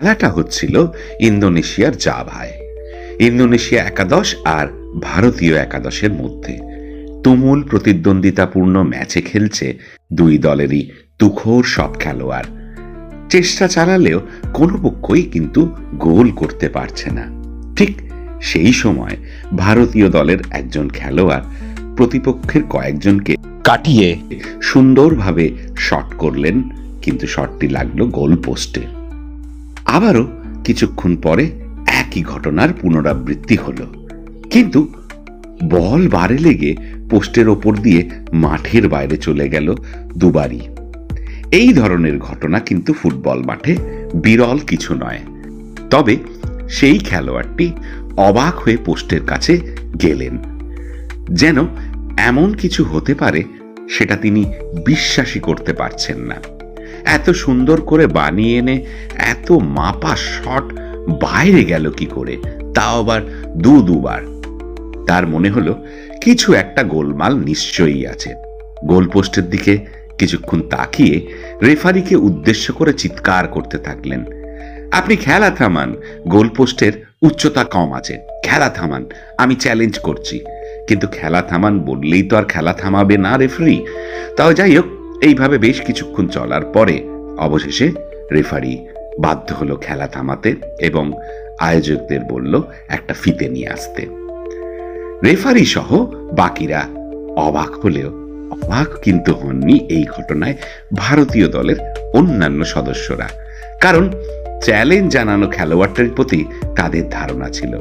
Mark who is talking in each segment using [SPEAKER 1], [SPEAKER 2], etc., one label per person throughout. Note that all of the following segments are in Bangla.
[SPEAKER 1] খেলাটা হচ্ছিল ইন্দোনেশিয়ার জাভায়। ইন্দোনেশিয়া একাদশ আর ভারতীয় একাদশের মধ্যে। তুমুল প্রতিদ্বন্দ্বিতাপূর্ণ ম্যাচে খেলছে দুই দলেরই তুখোর সব খেলোয়াড়। চেষ্টা চালালেও কোনো পক্ষই কিন্তু গোল করতে পারছে না। ঠিক সেই সময় ভারতীয় দলের একজন খেলোয়াড় প্রতিপক্ষের কয়েকজনকে কাটিয়ে সুন্দরভাবে শট করলেন, কিন্তু শটটি লাগল গোল পোস্টে। আবারও কিছুক্ষণ পরে একই ঘটনার পুনরাবৃত্তি হলো। কিন্তু বল বারে লেগে পোস্টের ওপর দিয়ে মাঠের বাইরে চলে গেল দুবারই। এই ধরনের ঘটনা কিন্তু ফুটবল মাঠে বিরল কিছু নয়। তবে সেই খেলোয়াড়টি অবাক হয়ে পোস্টের কাছে গেলেন। যেন এমন কিছু হতে পারে সেটা তিনি বিশ্বাসই করতে পারছেন না। এত সুন্দর করে বানিয়ে এনে, এত মাপা শট, বাইরে গেল কি করে? তাও আবার দু দুবার। তার মনে হলো কিছু একটা গোলমাল নিশ্চয়ই আছে। গোলপোস্টের দিকে কিছুক্ষণ তাকিয়ে রেফারিকে উদ্দেশ্য করে চিৎকার করতে থাকলেন। আপনি খেলা থামান, গোলপোস্টের উচ্চতা কম আছে। খেলা থামান, আমি চ্যালেঞ্জ করছি। কিন্তু খেলা থামান বললেই তো আর খেলা থামাবে না রেফারি। তাও যাই হোক এইভাবে বেশ কিছুক্ষণ চলার পরে অবশেষে রেফারি বাধ্য হলো খেলা থামাতে এবং আয়োজকদের বলল, একটা ফিতে নিয়ে আসতে। রেফারি সহ বাকিরা অবাক হলেও, অবাক কিন্তু হননি এই ঘটনায় ভারতীয় দলের অন্যান্য সদস্যরা। কারণ চ্যালেঞ্জ জানানো খেলোয়াড়টার প্রতি তাদের ধারণা ছিল।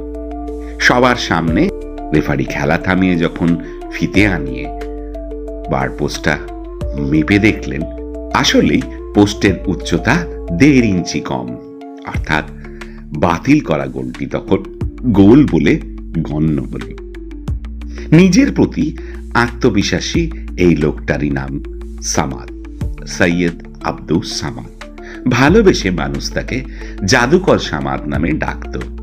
[SPEAKER 1] সবার সামনে রেফারি খেলা থামিয়ে যখন ফিতে আনিয়ে বার পোস্টটা মেপে দেখলেন, আসলেই পোস্টের উচ্চতা দেড় ইঞ্চি কম। অর্থাৎ বাতিল করা গোলটি তখন গোল বলে গণ্য হল। নিজের প্রতি আত্মবিশ্বাসী এই লোকটারই নাম সামাদ, সৈয়দ আব্দুস সামাদ। ভালোবেসে মানুষ তাকে জাদুকর সামাদ নামে ডাকত।